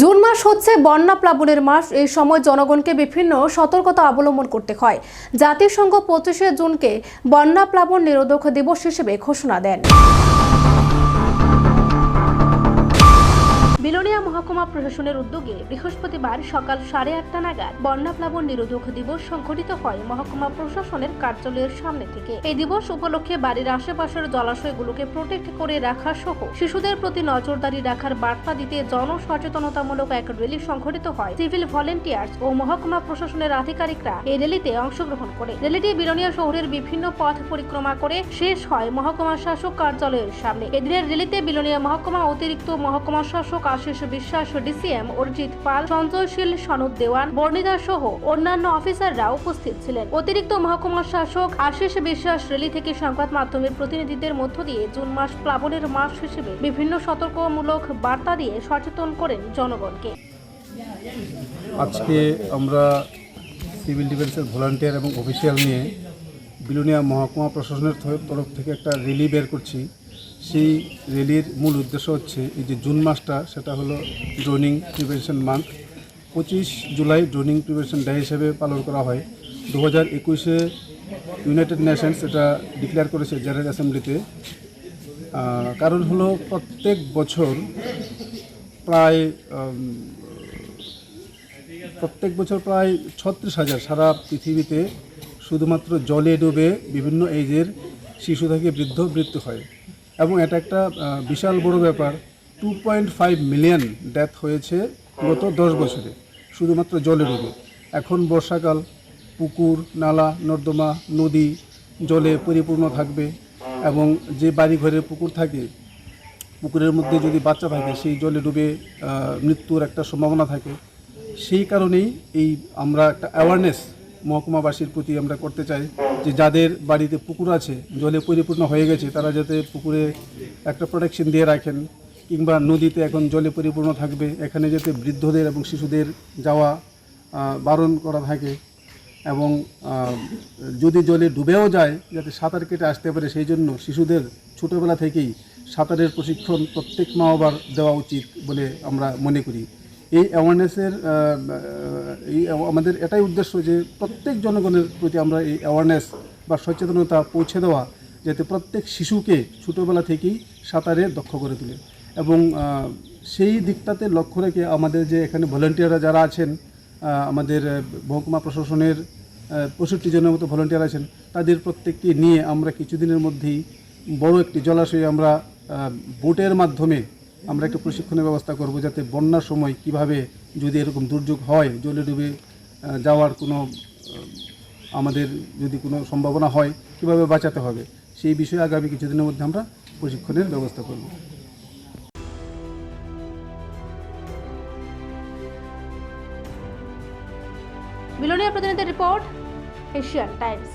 June মাস হচ্ছে বন্যা প্লাবনের মাস। এই সময় জনগণকে বিভিন্ন সতর্কতা অবলম্বন করতে হয়। জাতিসংঘ পঁচিশে জুনকে বন্যা প্লাবন নিরোধক দিবস হিসেবে ঘোষণা দেন। প্রশাসনের উদ্যোগে বৃহস্পতিবার সকাল সাড়ে আটটা নাগাদ বন্যা প্লাবন নিরোধক দিবস সংঘটিত হয় মহকুমা প্রশাসনের কার্যালয়ের সামনে থেকে। এই দিবস উপলক্ষে বাড়ির আশেপাশের জলাশয়গুলোকে প্রোটেক্ট করে রাখা সহ শিশুদের প্রতি নজরদারি রাখার বার্তা দিতে জনসচেতনতামূলক এক র্যালি সংঘটিত হয়। সিভিল ভলেন্টিয়ার্স ও মহকুমা প্রশাসনের আধিকারিকরা এই র্যালিতে অংশগ্রহণ করে। র্যালিটি বিলোনিয়া শহরের বিভিন্ন পথ পরিক্রমা করে শেষ হয় মহকুমা শাসক কার্যালয়ের সামনে। এদিনের র্যালিতে বিলোনিয়া মহকুমা অতিরিক্ত মহকুমা শাসক আশিস বিশ্বাস ডিসিএম অরিজিৎ পাল সঞ্জয়শীল সনদ দেওয়ান বর্ণিধা সহ অন্যান্য অফিসাররা উপস্থিত ছিলেন। অতিরিক্ত মহকুমা শাসক আশিস বিশ্বাস র্যালি থেকে সংবাদ মাধ্যমের প্রতিনিধিদের মধ্য দিয়ে জুন মাস প্লাবনের মাস হিসেবে বিভিন্ন সতর্কমূলক বার্তা দিয়ে সচেতন করেন জনগণকে। আজকে আমরা সিভিল ডিফেন্সের ভলান্টিয়ার এবং অফিসিয়াল নিয়ে বিলুনিয়া মহকুমা প্রশাসনের তরফ থেকে একটা র্যালি বের করছি। সেই র্যালির মূল উদ্দেশ্য হচ্ছে এই যে জুন মাসটা, সেটা হলো ড্রোনিং প্রিভেনশন মান্থ। পঁচিশ জুলাই ড্রোনিং প্রিভেনশন ডে হিসেবে পালন করা হয়। দু হাজার একুশে ইউনাইটেড নেশনস এটা ডিক্লেয়ার করেছে জেনারেল অ্যাসেম্বলিতে। কারণ হলো প্রত্যেক বছর প্রায় প্রত্যেক বছর প্রায় ছত্রিশ হাজার সারা পৃথিবীতে শুধুমাত্র জলে ডুবে বিভিন্ন এজের শিশু থেকে বৃদ্ধ মৃত্যু হয়। এবং এটা একটা বিশাল বড় ব্যাপার two point five million death হয়েছে গত দশ বছরে, শুধুমাত্র জলে ডুবে এখন বর্ষাকাল, পুকুর, নালা, নর্দমা, নদী, জলে পরিপূর্ণ থাকবে এবং যে বাড়ি ঘরের পুকুর থাকে, পুকুরের মধ্যে যদি বাচ্চা থাকে, সেই জলে ডুবে মৃত্যুর একটা সম্ভাবনা থাকে। সেই কারণেই এই আমরা একটা অ্যাওয়ারনেস মহকুমাবাসীর প্রতি আমরা করতে চাই যে যাদের বাড়িতে পুকুর আছে, জলে পরিপূর্ণ হয়ে গেছে, তারা যাতে পুকুরে একটা প্রোটেকশন দিয়ে রাখেন, কিংবা নদীতে এখন জলে পরিপূর্ণ থাকবে, এখানে যাতে বৃদ্ধদের এবং শিশুদের যাওয়া বারণ করা থাকে এবং যদি জলে ডুবেও যায়, যাতে সাঁতার কেটে আসতে পারে, সেই জন্য শিশুদের ছোটোবেলা থেকেই সাঁতারের প্রশিক্ষণ প্রত্যেক মা বাবার দেওয়া উচিত বলে আমরা মনে করি। এই অ্যাওয়ারনেসের এই আমাদের এটাই উদ্দেশ্য যে প্রত্যেক জনগণের প্রতি আমরা এই অ্যাওয়ারনেস বা সচেতনতা পৌঁছে দেওয়া, যাতে প্রত্যেক শিশুকে ছোটোবেলা থেকেই সাঁতারে দক্ষ করে তোলে। এবং সেই দিকটাতে লক্ষ্য রেখে আমাদের যে এখানে ভলেন্টিয়াররা যারা আছেন আমাদের মহকুমা প্রশাসনের পঁয়ষট্টি জনের মতো ভলেন্টিয়ার আছেন, তাদের প্রত্যেককে নিয়ে আমরা কিছুদিনের মধ্যেই বড় একটি জলাশয়ে আমরা বোটের মাধ্যমে আমরা একটা প্রশিক্ষণের ব্যবস্থা করব যাতে বন্যার সময় কীভাবে যদি এরকম দুর্যোগ হয়, জলে ডুবে যাওয়ার কোনো আমাদের যদি কোনো সম্ভাবনা হয়, কীভাবে বাঁচাতে হবে? সেই বিষয়ে আগামী কিছুদিনের মধ্যে আমরা প্রশিক্ষণের ব্যবস্থা করব। বিলোনিয়া প্রতিনিধির রিপোর্ট, এশিয়ান টাইমস।